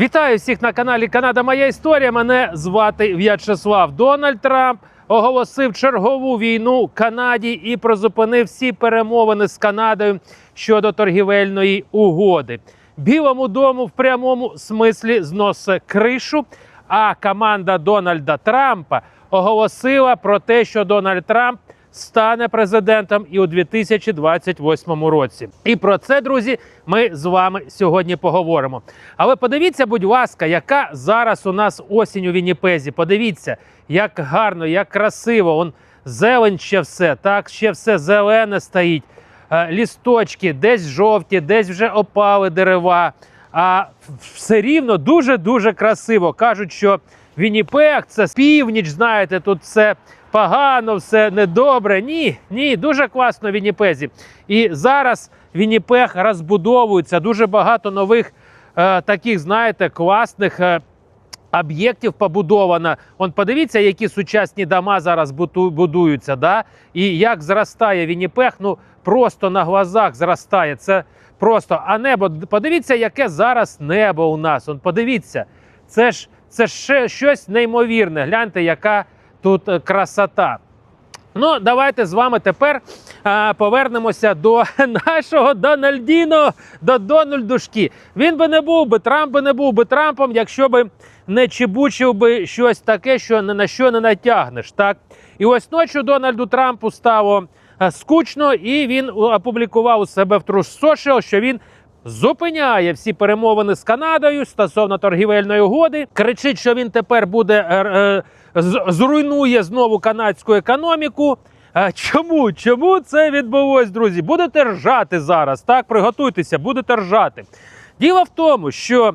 Вітаю всіх на каналі Канада Моя Історія. Мене звати В'ячеслав Дональд Трамп. Оголосив чергову війну Канаді і призупинив всі перемовини з Канадою щодо торгівельної угоди. Білому дому в прямому смислі зносить кришу. А команда Дональда Трампа оголосила про те, що Дональд Трамп стане президентом і у 2028 році. І про це, друзі, ми з вами сьогодні поговоримо. Але подивіться, будь ласка, яка зараз у нас осінь у Вінніпезі. Подивіться, як гарно, як красиво. Он зелень ще все, так ще все зелене стоїть. Е, Лісточки, десь жовті, десь вже опали дерева. А все рівно дуже дуже красиво. Кажуть, що Вінніпег це північ, знаєте, тут все погано, все недобре. Ні, ні, дуже класно в Вінніпезі. І зараз Вінніпег розбудовується. Дуже багато нових е, таких, знаєте, класних. Е, Об'єктів побудовано. Он подивіться, які сучасні дома зараз будуються. Да? І як зростає Вінніпег, ну просто на глазах зростає. Це просто. А небо, подивіться, яке зараз небо у нас. Он подивіться, це ж це ще щось неймовірне. Гляньте, яка тут е, красота. Ну, давайте з вами тепер а, повернемося до нашого Дональдіно, до Дональдушки. Він би не був би, Трамп би не був би Трампом, якщо би не чебучив би щось таке, що на що не натягнеш. Так? І ось ночі Дональду Трампу стало а, скучно, і він опублікував у себе в Truth Social, що він зупиняє всі перемовини з Канадою стосовно торгівельної угоди. Кричить, що він тепер буде е, е, зруйнує знову канадську економіку. А Чому? Чому це відбулось, друзі? Будете ржати зараз. Так, приготуйтеся, будете ржати. Діло в тому, що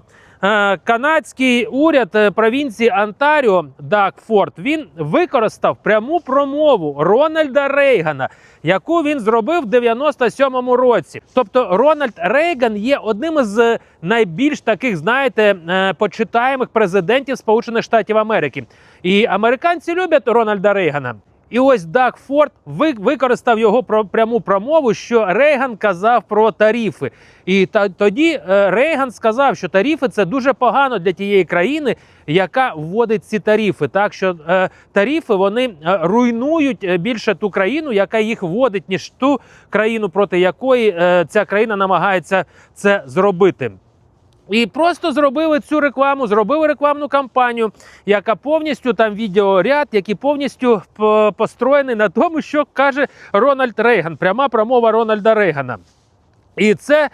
канадський уряд е, провінції Онтаріо Даг Форд він використав пряму промову Рональда Рейгана, яку він зробив в 97-му році. Тобто Рональд Рейган є одним із е, найбільш таких, знаєте, е, почитаємих президентів Сполучених Штатів Америки. І американці люблять Рональда Рейгана. І ось Даг Форд використав його пряму промову, що Рейган казав про тарифи. І тоді е, Рейган сказав, що тарифи це дуже погано для тієї країни, яка вводить ці тарифи. Так що е, тарифи вони е, руйнують більше ту країну, яка їх вводить, ніж ту країну, проти якої ця країна намагається це зробити. І просто зробили цю рекламу, зробили рекламну кампанію, яка повністю там відеоряд, який повністю построєний на тому, що каже Рональд Рейган, пряма промова Рональда Рейгана. І це,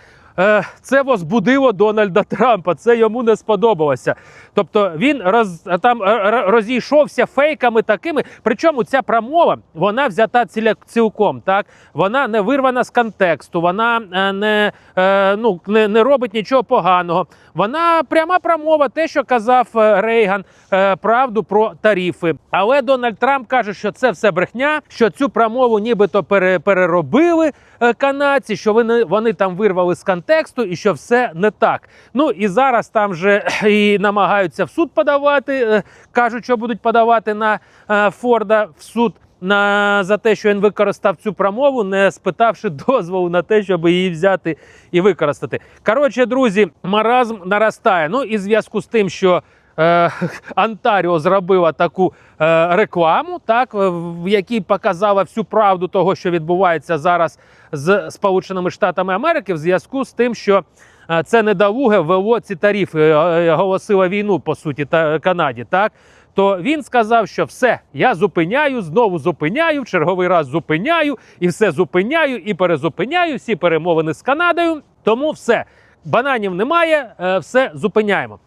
це возбудило Дональда Трампа. Це йому не сподобалося. Тобто він роз, там е, розійшовся фейками такими. Причому ця промова вона взята цілком. Так вона не вирвана з контексту, вона е, не, е, ну, не, не робить нічого поганого. Вона пряма промова, те, що казав е, Рейган, е, правду про тарифи. Але Дональд Трамп каже, що це все брехня, що цю промову нібито переробили е, канадці, що вони, вони там вирвали з контексту і що все не так. Ну і зараз там же і намагаються в суд подавати. е, Кажуть, що будуть подавати на е, Форда в суд. На за те, що він використав цю промову, не спитавши дозволу на те, щоб її взяти і використати. Коротше, друзі, маразм наростає. Ну і зв'язку з тим, що е, Онтаріо зробила таку е, рекламу, так в якій показала всю правду того, що відбувається зараз з Сполученими Штатами Америки, в зв'язку з тим, що е, це недолуге ввело ці тарифи, е, е, оголосила війну по суті та Канаді. Так то він сказав, що все, я зупиняю, знову зупиняю, в черговий раз зупиняю, і все зупиняю і перезупиняю всі перемовини з Канадою. Тому все, бананів немає, е, все зупиняємо.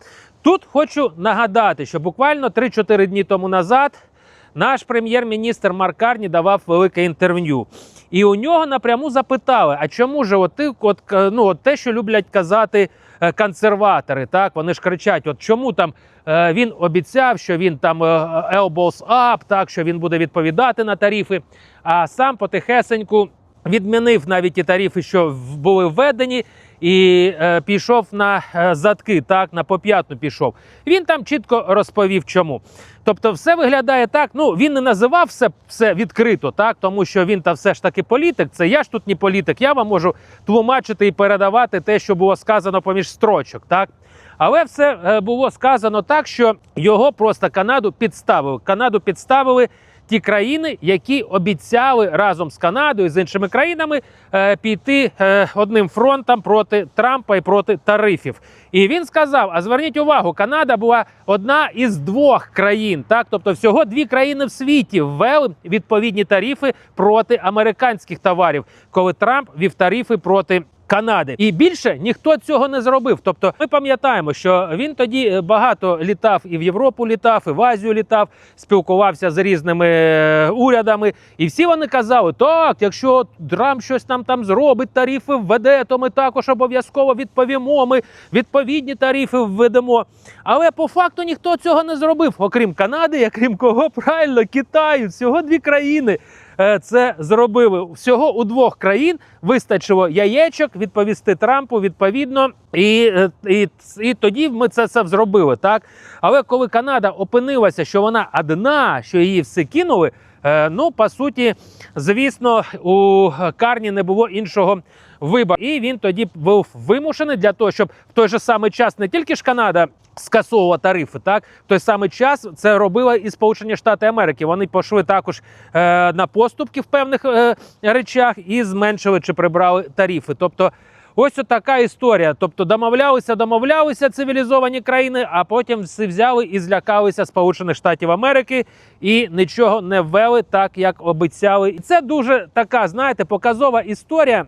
Тут хочу нагадати, що буквально 3-4 дні тому назад наш прем'єр-міністр Марк Карні давав велике інтерв'ю. І у нього напряму запитали: а чому ж от от, ну, от те, що люблять казати е, консерватори, так вони ж кричать: от чому там е, він обіцяв, що він там е, elbows up, так що він буде відповідати на тарифи, а сам потихесеньку відмінив навіть ті тарифи, що були введені, і е, пішов на е, задки, так на поп'ятну пішов. Він там чітко розповів, чому. Тобто, все виглядає так. Ну він не називав все, все відкрито, так тому що він та все ж таки політик. Це я ж тут не політик. Я вам можу тлумачити і передавати те, що було сказано поміж строчок, так. Але все е, було сказано так, що його просто Канаду підставили. Канаду підставили ті країни, які обіцяли разом з Канадою з іншими країнами е, піти е, одним фронтом проти Трампа і проти тарифів. І він сказав: а зверніть увагу, Канада була одна із двох країн, так тобто всього дві країни в світі ввели відповідні тарифи проти американських товарів, коли Трамп вів тарифи проти. Канади і більше ніхто цього не зробив. Тобто, ми пам'ятаємо, що він тоді е, багато літав і в Європу літав, і в Азію літав, спілкувався з різними е, урядами, і всі вони казали: так, якщо Трамп щось нам там зробить, тарифи введе, то ми також обов'язково відповімо. Ми відповідні тарифи введемо. Але по факту ніхто цього не зробив, окрім Канади, окрім кого правильно Китаю, всього дві країни. Е, Це зробили всього у двох країн. Вистачило яєчок відповісти Трампу відповідно, і, е, і, і тоді ми це все зробили. Так, але коли Канада опинилася, що вона одна, що її все кинули. е, Ну, по суті, звісно, у Карні не було іншого вибору. І він тоді був вимушений для того, щоб в той же самий час не тільки ж Канада скасовувала тарифи, так в той самий час це робила і Сполучені Штати Америки. Вони пішли також е, на поступки в певних е, речах і зменшили чи прибрали тарифи. Тобто. Ось така історія. Тобто домовлялися, домовлялися цивілізовані країни, а потім всі взяли і злякалися Сполучених Штатів Америки і нічого не ввели так, як обіцяли. І це дуже така, знаєте, показова історія,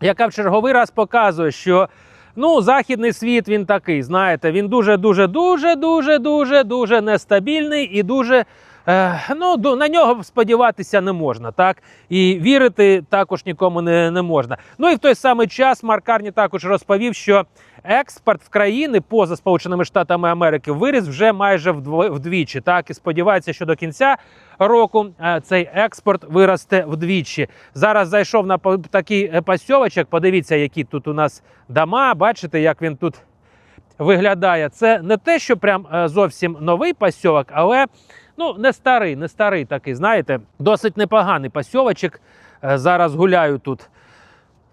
яка в черговий раз показує, що ну, західний світ він такий, знаєте, він дуже, дуже, дуже, дуже, дуже, дуже нестабільний і дуже. Е, ну, на нього сподіватися не можна, так і вірити також нікому не, не можна. Ну і в той самий час Марк Карні також розповів, що експорт в країни поза Сполученими Штатами Америки виріс вже майже вдвічі. Так і сподівається, що до кінця року е, цей експорт виросте вдвічі. Зараз зайшов на такий е, пасьовочок. Подивіться, які тут у нас дома. Бачите, як він тут виглядає. Це не те, що прям зовсім новий пасьовок, але ну не старий, не старий такий. Знаєте, досить непоганий пасьовочок. Е, Зараз гуляю тут.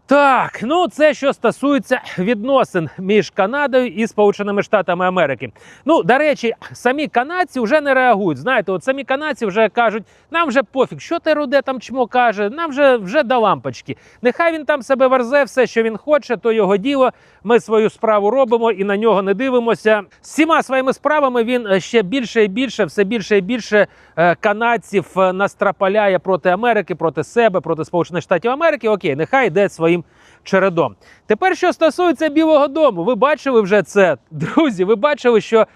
Так, ну це що стосується відносин між Канадою і Сполученими Штатами Америки. Ну, до речі, самі канадці вже не реагують. Знаєте, от самі канадці вже кажуть, нам вже пофіг, що ти руде там чмо каже, нам вже вже до лампочки. Нехай він там себе верзе, все, що він хоче, то його діло. Ми свою справу робимо і на нього не дивимося. З всіма своїми справами він е, ще більше і більше, все більше і більше е, канадців е, настрапаляє проти Америки, проти себе, проти Сполучених Штатів Америки. Окей, нехай йде своїм чередом. Тепер, що стосується Білого Дому, ви бачили вже це, друзі. Ви бачили, що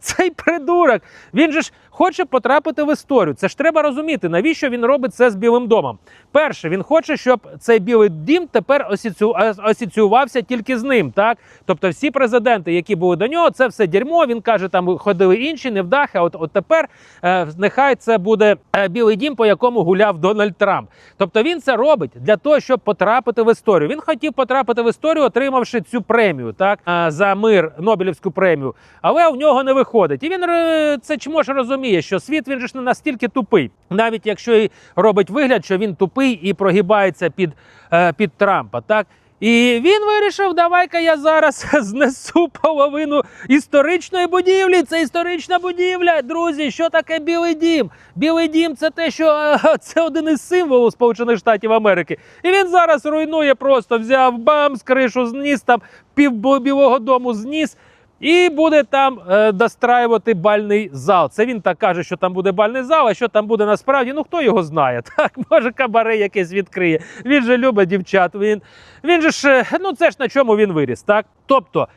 цей придурок він же ж хоче потрапити в історію. Це ж треба розуміти, навіщо він робить це з Білим домом. Перше, він хоче, щоб цей білий дім тепер асоцію- асоціювався тільки з ним. Так, тобто, всі президенти, які були до нього, це все дерьмо. Він каже, там ходили інші, невдахи. От, от тепер е, нехай це буде е, білий дім, по якому гуляв Дональд Трамп. Тобто він це робить для того, щоб потрапити в історію. Він хотів потрапити в історію, отримавши цю премію, так е, за мир Нобелівську премію. Але у нього не виходить. І він е, це чому ж розуміє, що світ він ж не настільки тупий, навіть якщо і робить вигляд, що він тупий і прогибається під, е, під Трампа. Так. І він вирішив, давай-ка я зараз знесу половину історичної будівлі. Це історична будівля. Друзі, що таке Білий Дім? Білий Дім це те, що е, це один із символів Сполучених Штатів Америки. І він зараз руйнує просто взяв бам, з кришу зніс, там пів білого дому зніс. І буде там е, достраювати бальний зал. Це він так каже, що там буде бальний зал, а що там буде насправді, ну хто його знає. Так, може кабаре якесь відкриє. Він же любить дівчат. Він, він же ж, е, ну це ж на чому він виріс, так? Тобто,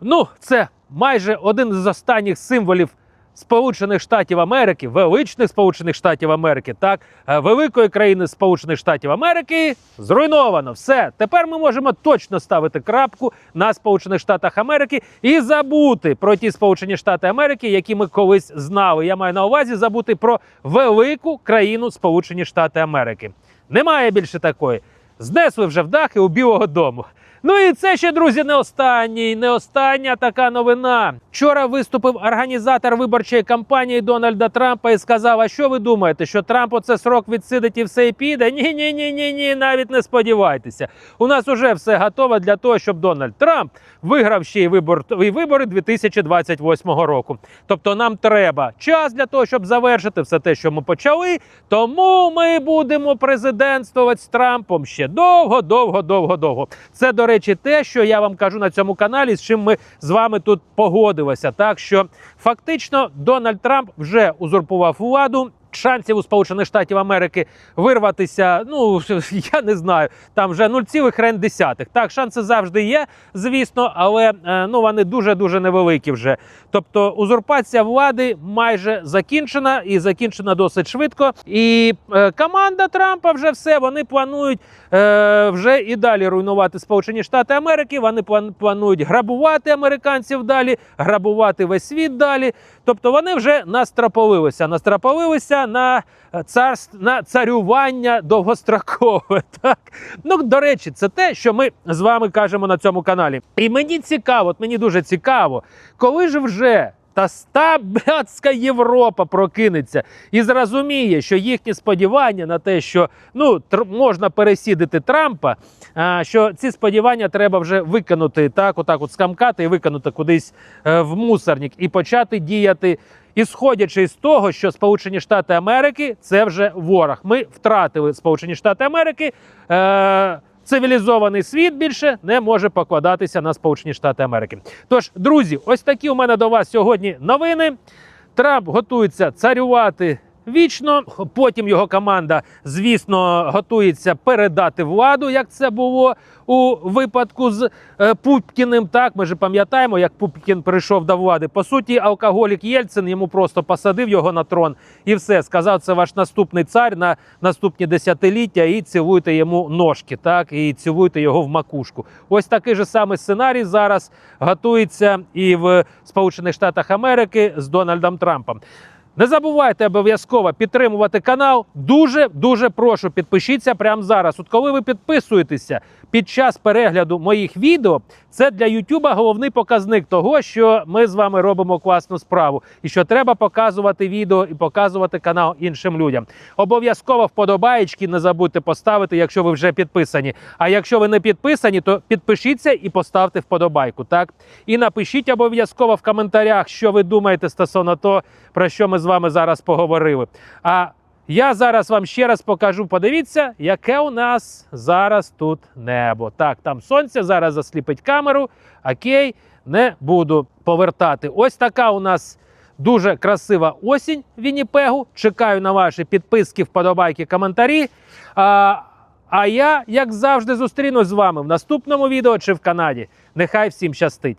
ну, це майже один з останніх символів Сполучених Штатів Америки, величних Сполучених Штатів Америки, так, е, великої країни Сполучених Штатів Америки зруйновано. Все. Тепер ми можемо точно ставити крапку на Сполучених Штатах Америки і забути про ті Сполучені Штати Америки, які ми колись знали. Я маю на увазі забути про велику країну Сполучені Штати Америки. Немає більше такої. Знесли вже в дахи у Білого Дому. Ну і це ще, друзі, не останній, не остання така новина. Вчора виступив організатор виборчої кампанії Дональда Трампа і сказав: А що ви думаєте, що Трамп оце срок відсидить і все і піде? Ні, ні, ні, ні, ні, навіть не сподівайтеся. У нас уже все готово для того, щоб Дональд Трамп виграв ще й вибор і вибори 2028 року. Тобто нам треба час для того, щоб завершити все те, що ми почали. Тому ми будемо президентствувати з Трампом ще довго, довго, довго, довго. Це, до речі, те, що я вам кажу на цьому каналі, з чим ми з вами тут погодилися. Так що фактично Дональд Трамп вже узурпував владу. Шансів у Сполучених Штатів Америки вирватися, ну я не знаю, там вже 0,1. Так, шанси завжди є, звісно, але е, ну вони дуже дуже невеликі вже. Тобто узурпація влади майже закінчена і закінчена досить швидко. І е, команда Трампа вже все. Вони планують е, вже і далі руйнувати Сполучені Штати Америки. Вони планують грабувати американців далі, грабувати весь світ далі. Тобто вони вже настраполилися, на царств на царювання довгострокове. Так ну до речі, це те, що ми з вами кажемо на цьому каналі. І мені цікаво, от мені дуже цікаво, коли ж вже. Та ста Європа прокинеться і зрозуміє, що їхні сподівання на те, що ну можна пересідати Трампа, а, що ці сподівання треба вже викинути так, отак, от скамкати і викинути кудись е, в мусорник і почати діяти. І сходячи з того, що Сполучені Штати Америки це вже ворог. Ми втратили Сполучені Штати Америки. Е- Цивілізований світ більше не може покладатися на Сполучені Штати Америки. Тож, друзі, ось такі у мене до вас сьогодні новини. Трамп готується царювати вічно. Потім його команда, звісно, готується передати владу, як це було у випадку з е, Пупкіним. Так, ми ж пам'ятаємо, як Пупкін прийшов до влади. По суті, алкоголік Єльцин йому просто посадив його на трон і все сказав, це ваш наступний цар на наступні десятиліття, і цілуйте йому ножки, так і цілуйте його в макушку. Ось такий же самий сценарій зараз готується і в Сполучених Штатах Америки з Дональдом Трампом. Не забувайте обов'язково підтримувати канал. Дуже дуже прошу, підпишіться прямо зараз. От коли ви підписуєтеся під час перегляду моїх відео, це для Ютуба головний показник того, що ми з вами робимо класну справу, і що треба показувати відео і показувати канал іншим людям. Обов'язково вподобаєчки не забудьте поставити, якщо ви вже підписані. А якщо ви не підписані, то підпишіться і поставте вподобайку. Так і напишіть обов'язково в коментарях, що ви думаєте стосовно того, про що ми з вами зараз поговорили. А я зараз вам ще раз покажу. Подивіться, яке у нас зараз тут небо. Так, там сонце зараз засліпить камеру. Окей, не буду повертати. Ось така у нас. Дуже красива осінь Вінніпегу. Чекаю на ваші підписки, вподобайки, коментарі. А, а я, як завжди, зустрінусь з вами в наступному відео чи в Канаді. Нехай всім щастить!